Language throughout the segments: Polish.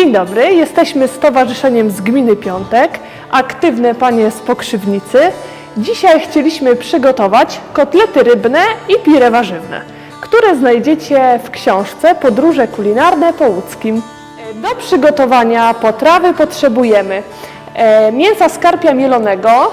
Dzień dobry, jesteśmy Stowarzyszeniem z Gminy Piątek, aktywne panie z Pokrzywnicy. Dzisiaj chcieliśmy przygotować kotlety rybne i pire warzywne, które znajdziecie w książce Podróże kulinarne po łódzkim. Do przygotowania potrawy potrzebujemy e, mięsa skarpia mielonego,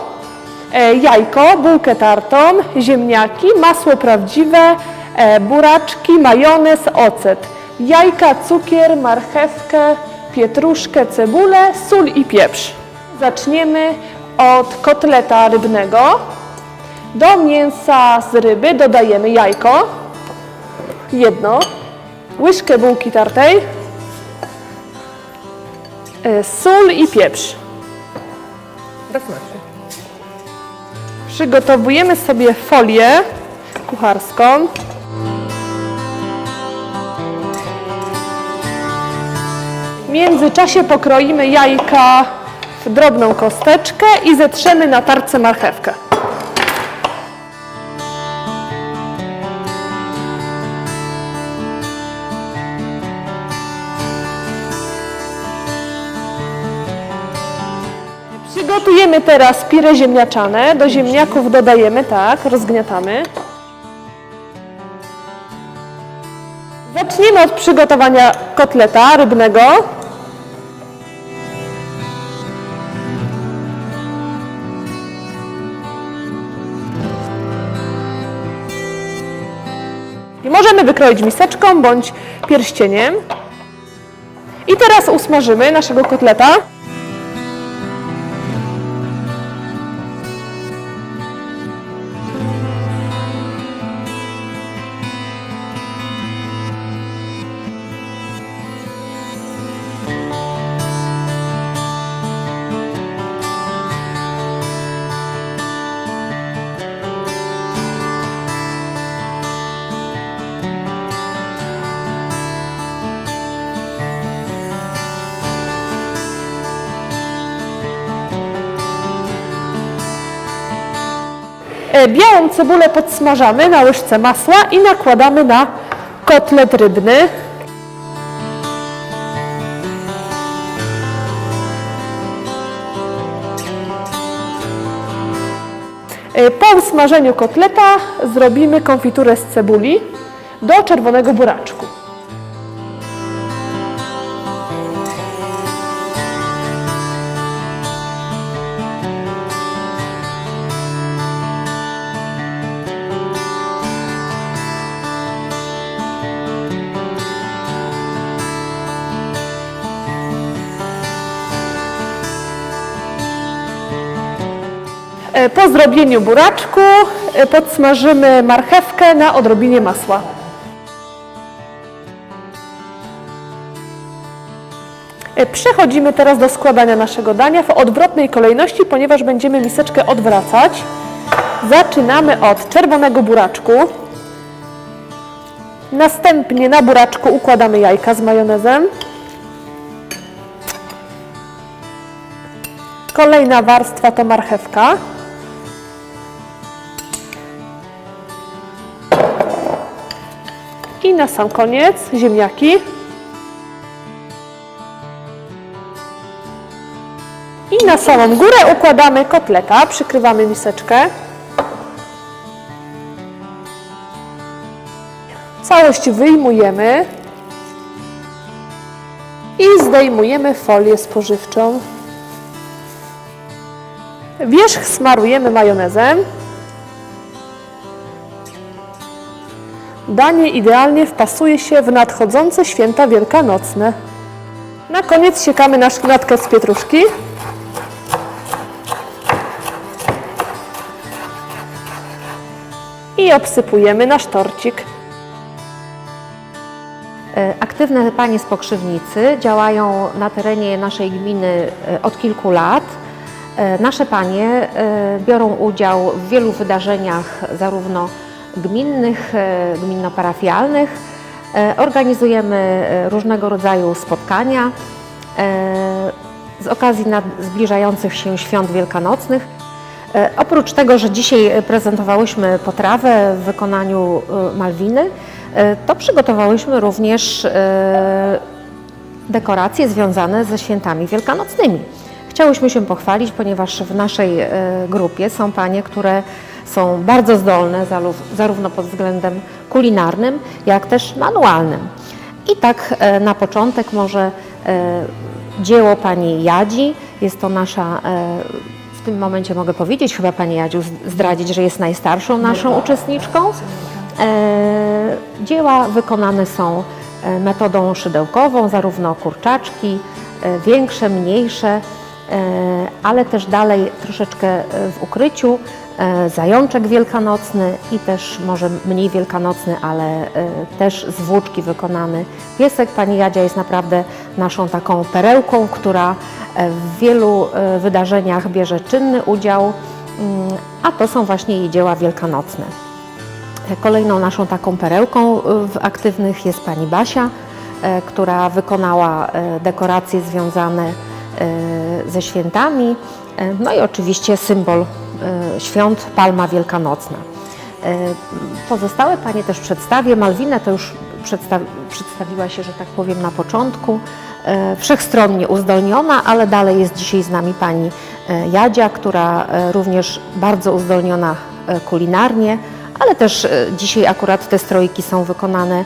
e, jajko, bułkę tartą, ziemniaki, masło prawdziwe, e, buraczki, majonez, ocet, jajka, cukier, marchewkę, pietruszkę, cebulę, sól i pieprz. Zaczniemy od kotleta rybnego. Do mięsa z ryby dodajemy jajko, jedno, łyżkę bułki tartej, e, sól i pieprz. Do smaku. Przygotowujemy sobie folię kucharską. Międzyczasie pokroimy jajka w drobną kosteczkę i zetrzemy na tarce marchewkę. Przygotujemy teraz pire ziemniaczane. Do ziemniaków dodajemy, tak, rozgniatamy. Zaczniemy od przygotowania kotleta rybnego. I możemy wykroić miseczką bądź pierścieniem. I teraz usmażymy naszego kotleta. Białą cebulę podsmażamy na łyżce masła i nakładamy na kotlet rybny. E, Po usmażeniu kotleta zrobimy konfiturę z cebuli do czerwonego buraczku. Po zrobieniu buraczku e, podsmażymy marchewkę na odrobinie masła. E, Przechodzimy teraz do składania naszego dania w odwrotnej kolejności, ponieważ będziemy miseczkę odwracać. Zaczynamy od czerwonego buraczku. Następnie na buraczku układamy jajka z majonezem. Kolejna warstwa to marchewka. Na sam koniec ziemniaki. I na samą górę układamy kotleta, przykrywamy miseczkę. Całość wyjmujemy i zdejmujemy folię spożywczą. Wierzch smarujemy majonezem. Danie idealnie wpasuje się w nadchodzące święta wielkanocne. Na koniec siekamy nasz natkę z pietruszki. I obsypujemy nasz torcik. E, Aktywne panie z Pokrzywnicy działają na terenie naszej gminy e, od kilku lat. E, Nasze panie biorą udział w wielu wydarzeniach, zarówno gminnych, e, gminno-parafialnych. E, Organizujemy e, różnego rodzaju spotkania z okazji zbliżających się świąt wielkanocnych. Oprócz tego, że dzisiaj prezentowałyśmy potrawę w wykonaniu Malwiny, to przygotowałyśmy również dekoracje związane ze świętami wielkanocnymi. Chciałyśmy się pochwalić, ponieważ w naszej grupie są panie, które są bardzo zdolne zarów- zarówno pod względem kulinarnym, jak też manualnym. I tak e, na początek może e, dzieło pani Jadzi. Jest to nasza, e, w tym momencie mogę powiedzieć, chyba pani Jadziu zdradzić, że jest najstarszą naszą uczestniczką. E, Dzieła wykonane są metodą szydełkową, zarówno kurczaczki, większe, mniejsze, ale też dalej troszeczkę e, w ukryciu e, zajączek wielkanocny i też może mniej wielkanocny, ale e, też z włóczki wykonany piesek. Pani Jadzia jest naprawdę naszą taką perełką, która w wielu wydarzeniach bierze czynny udział, mm, a to są właśnie jej dzieła wielkanocne. Kolejną naszą taką perełką w aktywnych jest pani Basia, która wykonała dekoracje związane e, ze świętami, e, no i oczywiście symbol e, świąt Palma Wielkanocna. E, Pozostałe panie też przedstawię. Malwinę to już przedstaw przedstawiła się, że tak powiem, na początku. E, Wszechstronnie uzdolniona, ale dalej jest dzisiaj z nami pani e, Jadzia, która e, również bardzo uzdolniona e, kulinarnie, ale też e, dzisiaj akurat te strojki są wykonane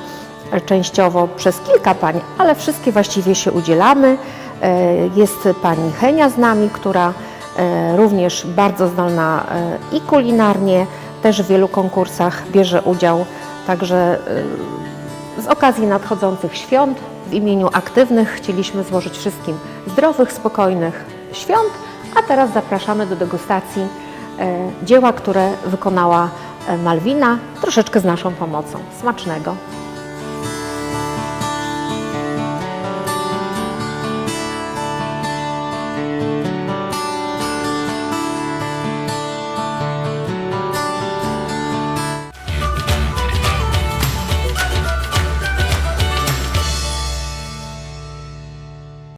e, częściowo przez kilka pań, ale wszystkie właściwie się udzielamy. E, Jest pani Henia z nami, która e, również bardzo zdolna e, i kulinarnie, też w wielu konkursach bierze udział. Także z okazji nadchodzących świąt w imieniu aktywnych chcieliśmy złożyć wszystkim zdrowych, spokojnych świąt, a teraz zapraszamy do degustacji dzieła, które wykonała Malwina, troszeczkę z naszą pomocą. Smacznego!